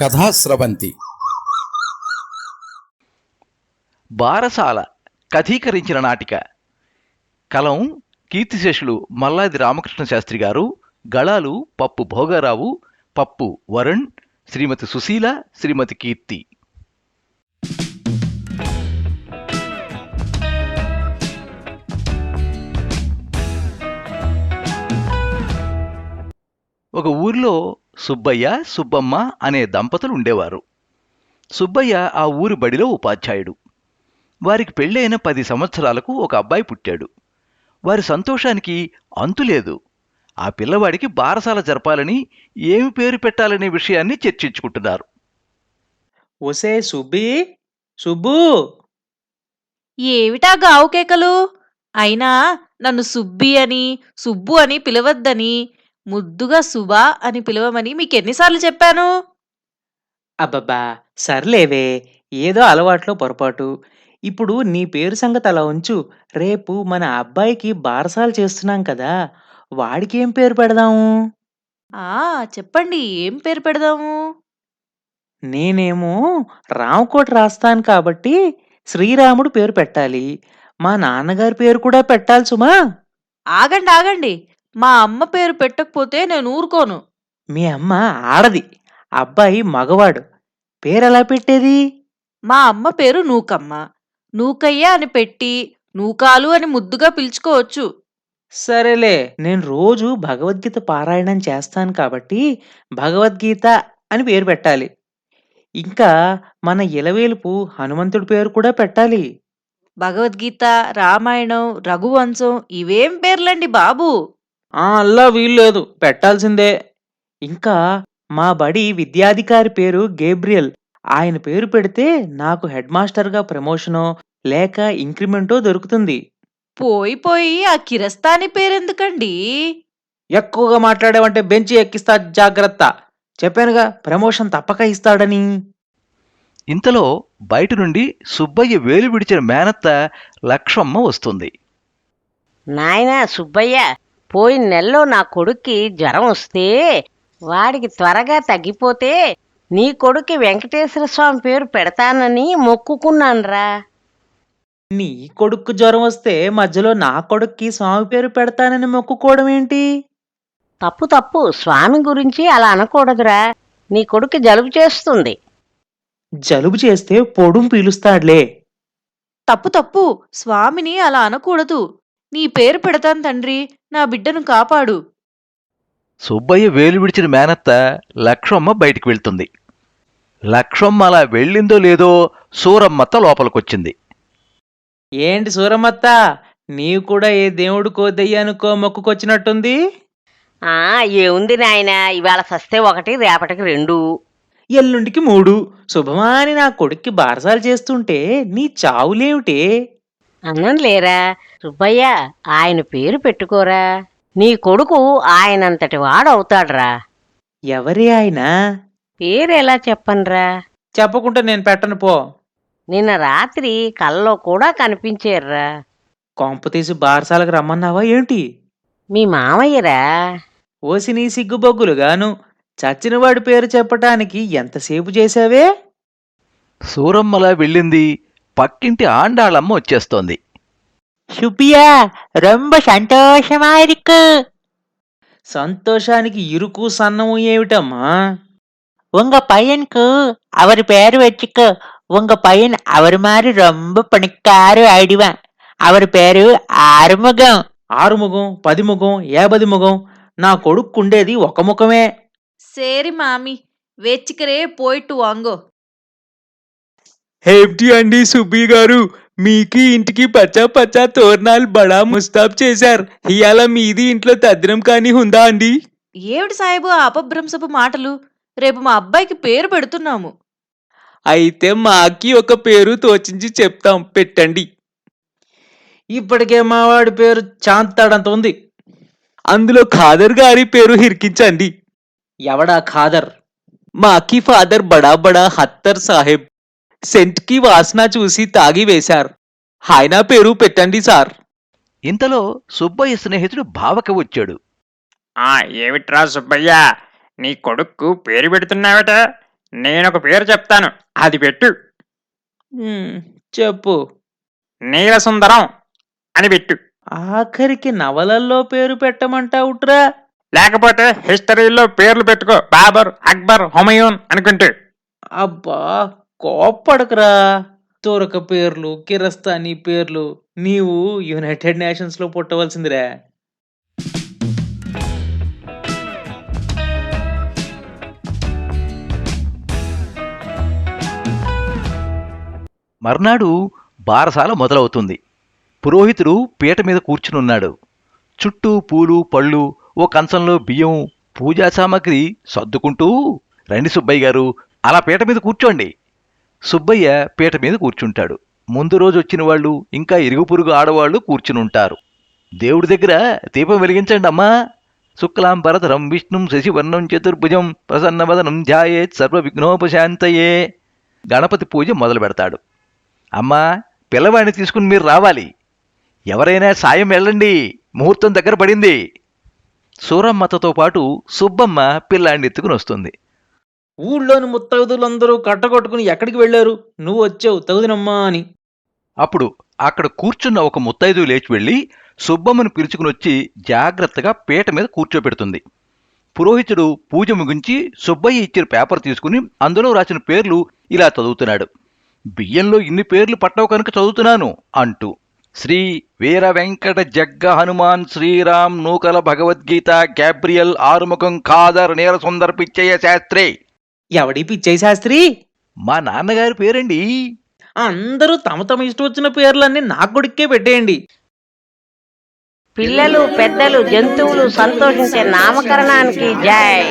కథాస్రవంతి. బారసాల కథీకరించిన నాటిక. కలం కీర్తిశేషులు మల్లాది రామకృష్ణ శాస్త్రి గారు గళాలు పప్పు భోగారావు పప్పు వరుణ్ శ్రీమతి సుశీల శ్రీమతి కీర్తి. ఒక ఊరిలో సుబ్బయ్య సుబ్బమ్మ అనే దంపతులు ఉండేవారు. సుబ్బయ్య ఆ ఊరి బడిలో ఉపాధ్యాయుడు. వారికి పెళ్ళైన పది సంవత్సరాలకు ఒక అబ్బాయి పుట్టాడు. వారి సంతోషానికి అంతులేదు ఆ పిల్లవాడికి బారసాల జరపాలని ఏమి పేరు పెట్టాలనే విషయాన్ని చర్చించుకుంటున్నారు. ఒసే సుబ్బి సుబ్బు! ఏమిటా గావు కేకలు అయినా నన్ను సుబ్బి అని సుబ్బు అని పిలవద్దని ముద్దుగా సుబా అని పిలవమని మీకెన్నిసార్లు చెప్పాను? అబ్బబ్బా! సర్లేవే ఏదో అలవాట్లో పొరపాటు. ఇప్పుడు నీ పేరు సంగతి అలా ఉంచు. రేపు మన అబ్బాయికి బారసాలు చేస్తున్నాం కదా వాడికి ఏం పేరు పెడదాము ఆ చెప్పండి ఏం పేరు పెడదాము? నేనేమో రామకోట రాస్తాను కాబట్టి శ్రీరాముడు పేరు పెట్టాలి. మా నాన్నగారి పేరు కూడా పెట్టాలి సుమా. ఆగండి ఆగండి. మా అమ్మ పేరు పెట్టకపోతే నేను ఊరుకోను. మీ అమ్మ ఆడది అబ్బాయి మగవాడు. పేరెలా పెట్టేది? మా అమ్మ పేరు నూకమ్మ. నూకయ్య అని పెట్టి నూకాలు అని ముద్దుగా పిలుచుకోవచ్చు. సరేలే నేను రోజు భగవద్గీత పారాయణం చేస్తాను కాబట్టి భగవద్గీత అని పేరు పెట్టాలి. ఇంకా మన ఇలవేలుపు హనుమంతుడి పేరు కూడా పెట్టాలి. భగవద్గీత రామాయణం రఘువంశం ఇవేం పేర్లండి బాబు? అల్లా వీల్లేదు పెట్టాల్సిందే. ఇంకా మా బడి విద్యాధికారి పేరు గేబ్రియల్. ఆయన పేరు పెడితే నాకు హెడ్ మాస్టర్గా ప్రమోషనో లేక ఇంక్రిమెంటో దొరుకుతుంది. పోయి పోయి ఆ కిరస్తాని పేరెందుకండి? ఎక్కువగా మాట్లాడావంటే బెంచి ఎక్కిస్తా జాగ్రత్త. చెప్పానుగా ప్రమోషన్ తప్పక ఇస్తాడని. ఇంతలో బయట నుండి సుబ్బయ్య వేలు విడిచిన మేనత్త లక్షమ్మ వస్తుంది. నాయనా సుబ్బయ్య పోయిన నెలలో నా కొడుక్కి జ్వరం వస్తే వాడికి త్వరగా తగ్గిపోతే నీ కొడుక్కి వెంకటేశ్వర స్వామి పేరు పెడతానని మొక్కుకున్నానురా. నీ కొడుకు జ్వరం వస్తే మధ్యలో నా కొడుక్కి స్వామి పేరు పెడతానని మొక్కుకోవడం ఏంటి? తప్పు తప్పు స్వామి గురించి అలా అనకూడదురా. నీ కొడుక్కి జలుబు చేస్తుంది. జలుబు చేస్తే పొడుం పీలుస్తాడులే. తప్పు తప్పు స్వామిని అలా అనకూడదు. నీ పేరు పెడతాను తండ్రి నా బిడ్డను కాపాడు. సుబ్బయ్య వేలు విడిచిన మేనత్త లక్షమ్మ బయటికి వెళ్తుంది. లక్షమ్మ అలా వెళ్ళిందో లేదో సూరమ్మత్త లోపలికొచ్చింది. ఏంటి సూరమ్మత్త? నీవు కూడా ఏ దేవుడికో దెయ్యానికో మొక్కుకొచ్చినట్టుంది? ఆ ఏముంది నాయనా? ఇవాళ సస్తే ఒకటి రేపటికి రెండు. ఎల్లుండికి మూడు. శుభమాని నా కొడుక్కి బారసాలు చేస్తుంటే నీ చావులేమిటే? అన్నం లేరా సుబ్బయ్య ఆయన పేరు పెట్టుకోరా. నీ కొడుకు ఆయనంతటి వాడవుతాడ్రా. ఎవరి ఆయన? పేరు ఎలా చెప్పనురా? చెప్పకుండా నేను పెట్టను పో. నిన్న రాత్రి కల్లో కూడా కనిపించారురా కొంప తీసి బారసాలకు రమ్మన్నావా ఏంటి? మీ మామయ్యరా? ఓసి నీ సిగ్గుబొగ్గులుగాను చచ్చినవాడి పేరు చెప్పటానికి ఎంతసేపు చేశావే? సూరమ్మలా వెళ్ళింది. పక్కింటి ఆండాళమ్మ వచ్చేస్తోంది சுப்பியா ரொம்ப సంతోషమా இருக்கு సంతోషానికి ఇరుకు సన్నము ఏమిటమ్మా உங்க பையனுக்கு அவர் பேர் வச்சுக்க உங்க பையன் அவர் மாதிரி ரொம்ப பணிக்காரு ஆயிடுவான் அவர் பேரு ఆరుముఖం ఆరుముఖం పది ముఖం ఏబది ముఖం నా కొడుక్కుండేది ఒక ముఖమే సేరి మామి వెచ్చికరే పోయిట్టు వాంగో హేప్టి అండి సుబ్బి గారు మీకి ఇంటికి పచ్చా పచ్చా తోరణాలు బడా ముస్తాబ్ చేశారు. ఇవాళ మీది ఇంట్లో తద్దినం కానీ ఉందా అండి? ఏమిటి సాహెబు ఆ అపభ్రంశపు మాటలు? రేపు మా అబ్బాయికి పేరు పెడుతున్నాము. అయితే మాకి ఒక పేరు తోచించి చెప్తాం పెట్టండి. ఇప్పటికే మావాడి పేరు చాంతాడంత ఉంది. అందులో ఖాదర్ గారి పేరు హిరికించండి. ఎవడా ఖాదర్? మాకి ఫాదర్ బడా బడా హత్తర్ సాహెబ్. సెంట్కి వాసన చూసి తాగి వేశారు. ఆయన పేరు పెట్టండి సార్. ఇంతలో సుబ్బయ్య స్నేహితుడు భావక వచ్చాడు. ఆ ఏమిట్రా సుబ్బయ్య? నీ కొడుక్కు పేరు పెడుతున్నావట? నేనొక పేరు చెప్తాను. అది పెట్టు. చెప్పు. నీలసుందరం అని పెట్టు. ఆఖరికి నవలల్లో పేరు పెట్టమంటావుట్రా? లేకపోతే హిస్టరీలో పేర్లు పెట్టుకో. బాబర్ అక్బర్ హుమయూన్ అనుకుంటూ. అబ్బా! కోప్పడకురా. తోరక పేర్లు కిరస్తానీ పేర్లు నీవు యునైటెడ్ నేషన్స్లో పుట్టవలసిందిరా. మర్నాడు బారసాల మొదలవుతుంది. పురోహితుడు పీట మీద కూర్చునున్నాడు. చుట్టూ పూలు పళ్ళు ఓ కంచంలో బియ్యం పూజా సామాగ్రి సర్దుకుంటూ రండి సుబ్బయ్య గారు అలా పీట మీద కూర్చోండి. సుబ్బయ్య పీట మీద కూర్చుంటాడు. ముందు రోజు వచ్చిన వాళ్ళు ఇంకా ఇరుగు పొరుగు ఆడవాళ్ళు కూర్చునుంటారు. దేవుడి దగ్గర దీపం వెలిగించండి అమ్మా. శుక్లాంబరధరం విష్ణుం శశివర్ణం చతుర్భుజం ప్రసన్నవదనం ధ్యాయేత్ సర్వ విఘ్నోపశాంతయే గణపతి పూజ మొదలు పెడతాడు. అమ్మా పిల్లవాడిని తీసుకుని మీరు రావాలి. ఎవరైనా సాయం వెళ్ళండి. ముహూర్తం దగ్గర పడింది. సూరమ్మతతో పాటు సుబ్బమ్మ పిల్లాడిని ఎత్తుకుని వస్తుంది. ఊళ్ళోని ముత్తగుదులందరూ కట్టగొట్టుకుని ఎక్కడికి వెళ్ళారు? నువ్వు వచ్చావు తగుదినమ్మా అని. అప్పుడు అక్కడ కూర్చున్న ఒక ముత్తైదు లేచి వెళ్ళి సుబ్బమ్మను పిలుచుకుని వచ్చి జాగ్రత్తగా పీట మీద కూర్చోపెడుతుంది పురోహితుడు పూజ ముగించి సుబ్బయ్య ఇచ్చిన పేపర్ తీసుకుని అందులో రాసిన పేర్లు ఇలా చదువుతున్నాడు. బియ్యంలో ఇన్ని పేర్లు పట్టవు కనుక చదువుతున్నాను అంటూ శ్రీ వీర వెంకట జగ్గ హనుమాన్ శ్రీరామ్ నూకల భగవద్గీత గ్యాబ్రియల్ ఆరుముఖం ఖాదర్ నీరసుందర్ పిచ్చయ్య శాస్త్రి ఎవడి పిచ్చయ్య శాస్త్రి? మా నాన్నగారి పేరండి. అందరూ తమ తమ ఇష్టం వచ్చిన పేర్లన్నీ నా కొడుక్కే పెట్టేయండి. పిల్లలు పెద్దలు జంతువులు సంతోషించే నామకరణానికి జై.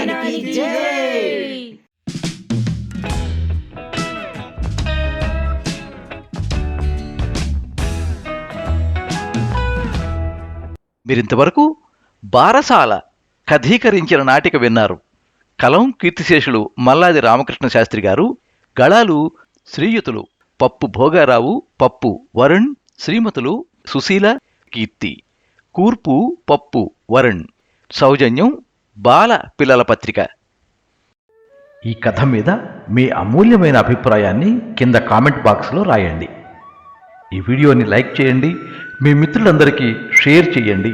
మీరింతవరకు బారసాల కథీకరించిన నాటిక విన్నారు. కలం కీర్తిశేషులు మల్లాది రామకృష్ణ శాస్త్రి గారు గళాలు శ్రీయుతులు పప్పు భోగారావు పప్పు వరుణ్ శ్రీమతులు సుశీల కీర్తి. కూర్పు పప్పు వరుణ్. సౌజన్యం బాల పిల్లల పత్రిక. ఈ కథ మీద మీ అమూల్యమైన అభిప్రాయాన్ని కింద కామెంట్ బాక్స్లో రాయండి. ఈ వీడియోని లైక్ చేయండి మీ మిత్రులందరికీ షేర్ చేయండి.